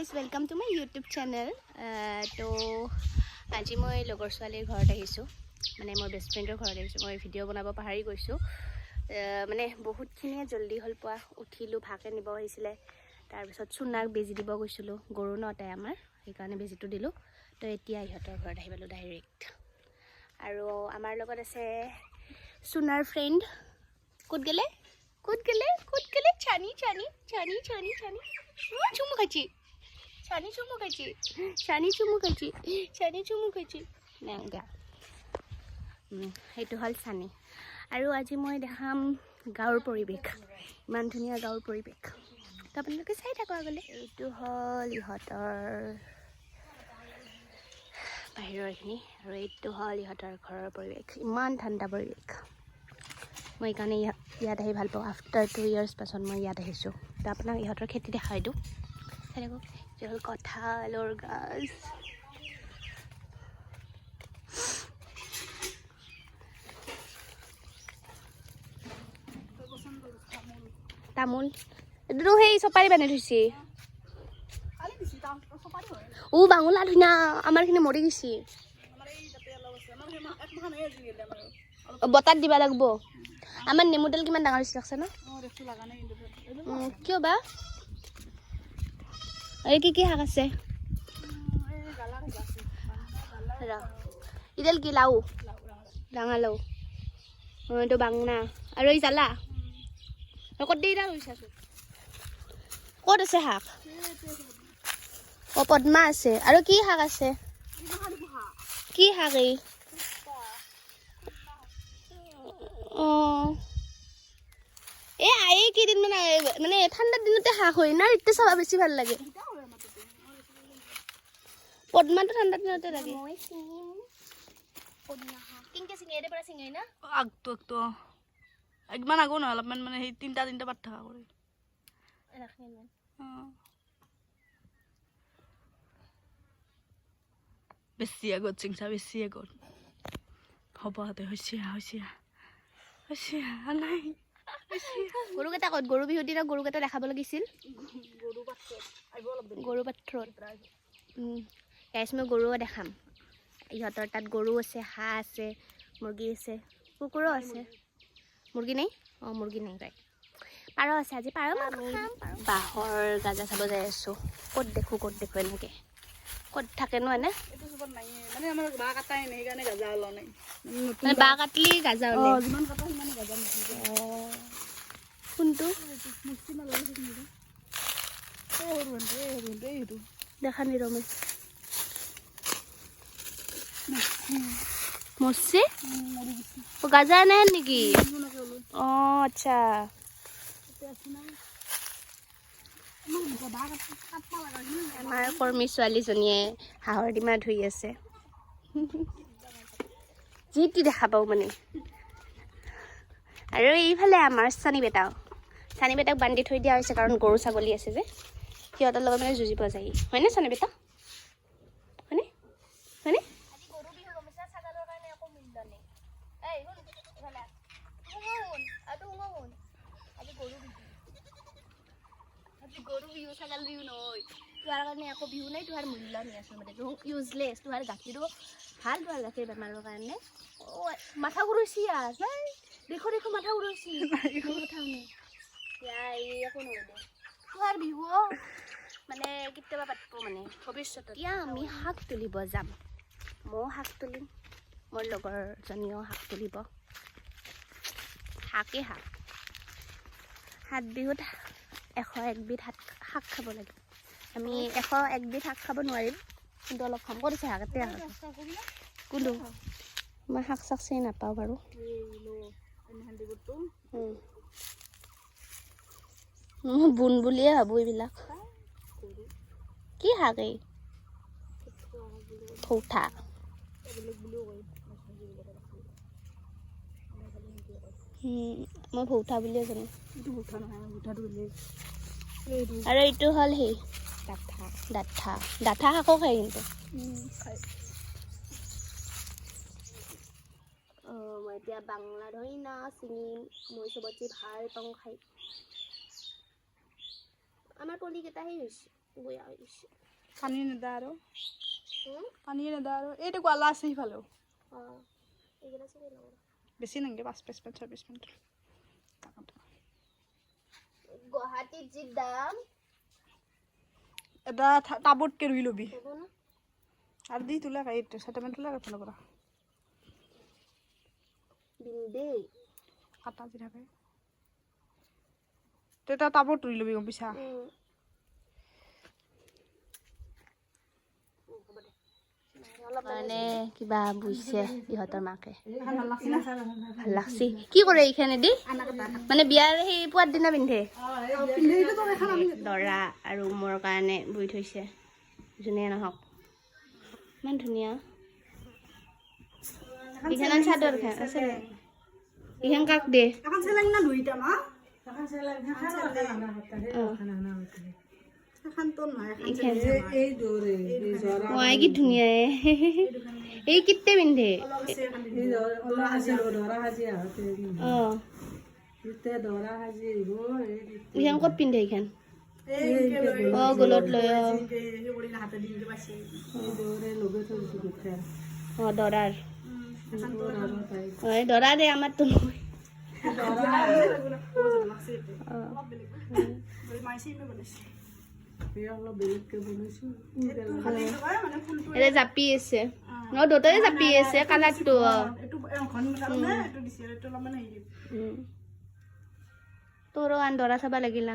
Guys welcome to my YouTube channel তো আজি মই লগৰ ছোৱালীৰ ঘৰত আহিছোঁ। মানে মই বেষ্ট ফ্ৰেণ্ডৰ ঘৰত আহিছোঁ। মই ভিডিঅ' বনাব পাহৰি গৈছোঁ। মানে বহুতখিনিয়ে জল্দি হ'ল পোৱা। উঠিলোঁ ভাকে নিব আহিছিলে। তাৰপিছত চুনাক বেজি দিব গৈছিলোঁ। গৰু ন তাই আমাৰ। সেইকাৰণে বেজিটো দিলোঁ। তো এতিয়া ইহঁতৰ ঘৰত আহি পালোঁ ডাইৰেক্ট আৰু আমাৰ লগত আছে চুনাৰ ফ্ৰেণ্ড ক'ত গেলে? ক'ত গেলে? ক'ত গেলে? ছানি ছানি ছানি ছানি উম, চুমু খাইছি। চুমু খাইছি ছানি চুমু খাইছি নেংগা উম, সেইটো হ'ল ছানি আৰু আজি মই দেখাম গাঁৱৰ পৰিৱেশ ইমান ধুনীয়া গাঁৱৰ পৰিৱেশ তো আপোনালোকে চাই থাকক আগলৈ এইটো হ'ল ইহঁতৰ বাহিৰৰ এইখিনি আৰু এইটো হ'ল ইহঁতৰ ঘৰৰ পৰিৱেশ ইমান ঠাণ্ডা পৰিৱেশ মই সেইকাৰণে ইয়া- ইয়াত আহি ভাল পাওঁ আফটাৰ টু ইয়াৰ্ছ পাছত মই ইয়াত আহিছোঁ তো আপোনাক ইহঁতৰ খেতি দেখাই দিওঁ থাকক এইটো হ'ল কঁঠালৰ গাছ তামোল এইটোতো সেই চপাৰী বান্ধি থৈছে। ও বাঙলা ধুনীয়া আমাৰখিনি মৰি গৈছে। বতাত দিবা লাগব। আমাৰ নেমুডাল কিমান ডাঙৰ হৈছে লাগছে ন কিয় বা? এই কি কি শাক আছে? ইডাল কি লাও? ডাঙৰ লাও এইটো বাংনা। আৰু এই জ্বালা ক'ত দেই ৰুইছাচোন ক'ত আছে শাক? অঁ পদ্মা আছে। আৰু কি শাক আছে? কি শাক এই? অঁ। এই এই কেইদিন মানে ঠাণ্ডাৰ দিনতে শাক হয় না এতিয়া চাবা বেছি ভালো লাগে। পদ্মাটো ঠাণ্ডাৰ দিনতে লাগে। আগটো আগটো অ ইমান আগো নহয় অলপমান মানে সেই তিনিটা তিনিটা পাত থকা কৰি। অ। বেছি আগত চিংচা বেছি আগত। হ'ব দে হৈছে হৈছে হৈছে নাই। গৰুকেইটা ক'ত? গৰু বিহুৰ দিনা গৰুকেইটা দেখাব লাগিছিল। গৰু পাত্ৰত গাইছ মই গৰুও দেখাম। ইহঁতৰ তাত গৰু আছে হাঁহ আছে মুৰ্গী আছে কুকুৰো আছে। মুৰ্গী। নাই? অঁ মুৰ্গী নাই গাই পাৰ আছে আজি পাৰ বাঁহৰ গাজা চাব যাই আছোঁ। ক'ত দেখোঁ ক'ত দেখোঁ এনেকৈ। ক'ত থাকে ন এনে মচি গাজা নাই নেকি অ আচ্ছা আমাৰ কৰ্মী ছোৱালীজনীয়ে হাঁহৰ ডিমা ধুই আছে। যি টি দেখা পাওঁ মানে। আৰু এইফালে আমাৰ চানী বেটাও। চানী বেটাক বান্ধি থৈ দিয়া হৈছে কাৰণ গৰু ছাগলী আছে যে। সিহঁতৰ লগত মানে যুঁজিব যায় হয়নে চানী বেটা হয়নে হয়নে গৰু বিহু ছাগাল বিহু নহয় তোহাৰ কাৰণে একো বিহু নাই তোহাৰ মূল্য নাই আচলতে ইউজলেছ তোহাৰ গাখীৰো ভালো তোহাৰ গাখীৰ বেমাৰৰ কাৰণে মাথা ঘূৰাইছি আৰ দেখো দেখো মাথা ঘূৰাইছি কথা নাই একো নহয় দে তোহাৰ বিহু মানে কেতিয়াবা পাতিব মানে ভৱিষ্যতত এতিয়া আমি শাক তুলিব যাম ময়ো শাক তুলিম মোৰ লগৰজনীও শাক তুলিব শাকেই শাক সাত বিহুত এশ একবিধ শাক শাক খাব লাগে। আমি এশ একবিধ শাক খাব নোৱাৰিম, কিন্তু অলপ খাম ক'ত আছে শাক এতে শাক কোনটো মই শাক চাক চিনি নাপাওঁ বাৰু। মই বুন বুলিয়ে ভাবোঁ এইবিলাক। কি শাক এই? সৌঠা মই ভৌঠা বুলিয়ে জানো। আৰু এইটো হ'ল সেই ডাঠা। ডাঠা। ডাঠা শাকো খায় কিন্তু। অঁ মই এতিয়া বাংলা ধৰি না চিঙিম মই চবতকে ভালো পাওঁ খাই। আমাৰ পলিকেইটা সেই হৈছে বেয়া হৈ গৈছে। পানী নেদা আৰু? পানীয়ে নেদা আৰু। এইটো গোৱালা আছে সিফালেও। অঁ এইকেইটা চাগে ল'ব পাঁচ পিচ মান ছয় পিচ মান গুৱাহাটীত যি দাম? এটা টাবতকে ৰুই ল'বি। আৰু দি তোলা এইটো ছেটেলমেণ্ট তোলা এফালৰ পৰা বিন্দেই কাটা যি থাকে এটা টাবত ৰুই ল'বি গম পাইছা মানে কিবা বুজিছে ইহঁতৰ মাকে। ভালো লাগছি কি কৰে এইখানেদি মানে বিয়াৰ সেই পোৱাৰ দিনা পিন্ধে? দৰা আৰু মোৰ কাৰণে বৈ থৈছে। যোনে নহওক। ইমান ধুনীয়া। ইখানৰ চাদৰ খান আছে ইখান কাক দে? কি ধুনীয়া এই কিতে পিন্ধে ইখান ক'ত পিন্ধে ইখান অঁ গলত লৈ অঁ দৰাৰ অঁ এই দৰা দে আমাৰতো নহয় অঁ এতিয়া জাপি আছে ন দুটাৰে জাপি আছে কালাৰটো। তোৰো আন দৰা চাবা লাগিল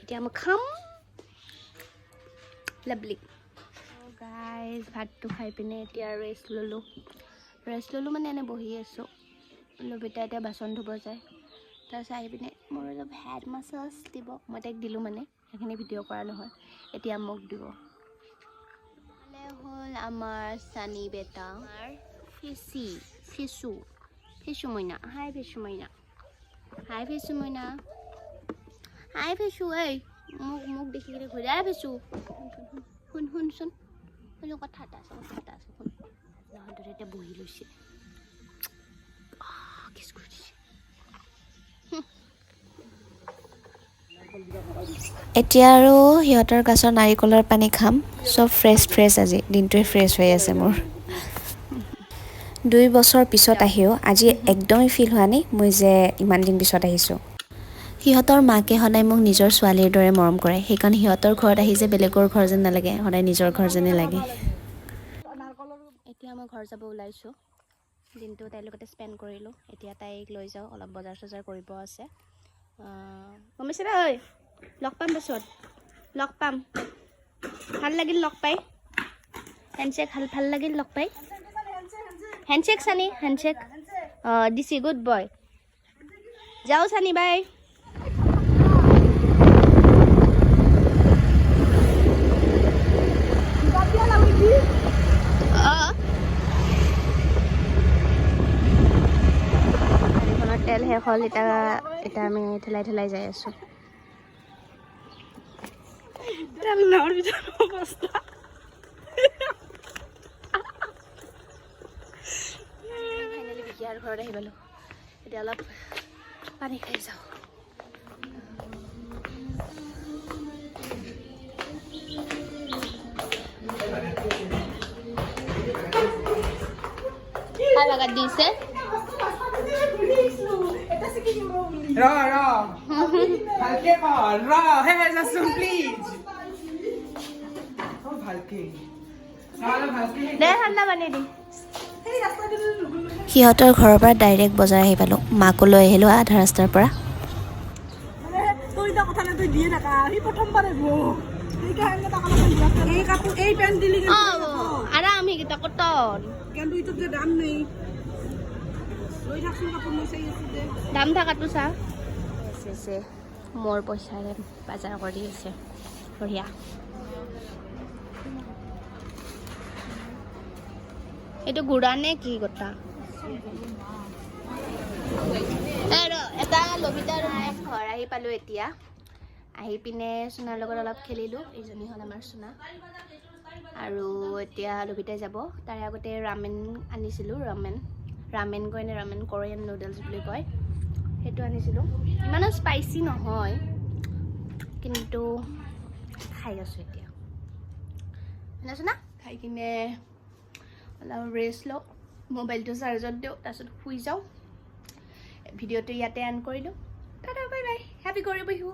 এতিয়া মই খাম লাভলি গাইজ ভাতটো খাই পিনে এতিয়া ৰেষ্ট ল'লোঁ ৰেষ্ট ল'লোঁ মানে এনে বহি আছোঁ লবিতা এতিয়া বাচন ধুব যায় তাৰপিছত আহি পিনে মোৰ অলপ হেড মাছাজ দিব মই তাইক দিলোঁ মানে সেইখিনি ভিডিঅ' কৰা নহয় এতিয়া মোক দিব হ'লে আমাৰ চানি বেটা আমাৰ ফিচি ফিচু ফিচু মইনা হাই ফিচু মইনা হাই ফিচু মইনা হাই ফিচু এই মোক মোক দেখি কিনে ঘূৰাই ফিচু শুন শুন শুন শুন কথা এটা আছে কথা এটা আছে আহ, কিছ কৰি দিছে এতিয়া আৰু সিহঁতৰ গছৰ নাৰিকলৰ পানী খাম। চব ফ্ৰেছ ফ্ৰেছ আজি। দিনটোৱে ফ্ৰেছ হৈ আছে মোৰ। দুই বছৰ পিছত আহিও আজি একদমেই ফিল হোৱা নাই। মই যে ইমান দিন পিছত আহিছোঁ। সিহঁতৰ মাকে সদায় মোক নিজৰ ছোৱালীৰ দৰে মৰম কৰে। সেইকাৰণে সিহঁতৰ ঘৰত আহি যে বেলেগৰ ঘৰ যেন নালাগে সদায় নিজৰ ঘৰ যেনেই লাগে। এতিয়া মই ঘৰ যাব ওলাইছোঁ। দিনটো তাইৰ লগতে স্পেণ্ড কৰিলোঁ। এতিয়া তাইক লৈ যাওঁ অলপ বজাৰ চজাৰ কৰিব আছে। পাইছে ঐ লগ পাম পাছত। লগ পাম। ভাল লাগিল লগ পাই। হেণ্ডশ্বেক ভাল ভাল লাগিল লগ পাই। হেণ্ডশ্বেক চানি হেণ্ডশ্বেক অঁ দিছি গুড বয় যাওঁ চানি বাই। হ'ল এতিয়া এতিয়া আমি ঠেলাই ঠেলাই যাই আছোঁ। বিকিয়াৰ ঘৰত আহি পালোঁ এতিয়া অলপ পানী খাই যাওঁ। দিছে। সিহঁতৰ ঘৰৰ পৰা ডাইৰেক্ট বজাৰ আহি পালোঁ। মাকো লৈ আহিলোঁ আধা ৰাস্তাৰ পৰা। আৰু আমি কেইটা কটন। কিন্তু দাম থাকাটো চা। আছে মোৰ পইচাৰে বজাৰ কৰি আছে। বঢ়িয়া। এইটো গুড়া নে কি গোটা? এটা লবিতা আৰু ঘৰ আহি পালোঁ এতিয়া। আহি পিনে চুনাৰ লগত অলপ খেলিলোঁ, এইজনী হ'ল আমাৰ চুনা। আৰু এতিয়া লভিতাই যাব। তাৰে আগতে ৰামেন আনিছিলোঁ, ৰামেন। ৰামেন কয় নে ৰামেন কোৰিয়ান নুডলছ বুলি কয়। সেইটো আনিছিলোঁ। ইমানো স্পাইচি নহয় কিন্তু খাই আছোঁ এতিয়া। শুনাছোঁ না খাই কিনে অলপ ৰেষ্ট লওঁ মোবাইলটো চাৰ্জত দিওঁ তাৰপিছত শুই যাওঁ। ভিডিঅ'টো ইয়াতে এণ্ড কৰিলোঁ দাদা বাই বাই হেপী গৌৰী বিহু।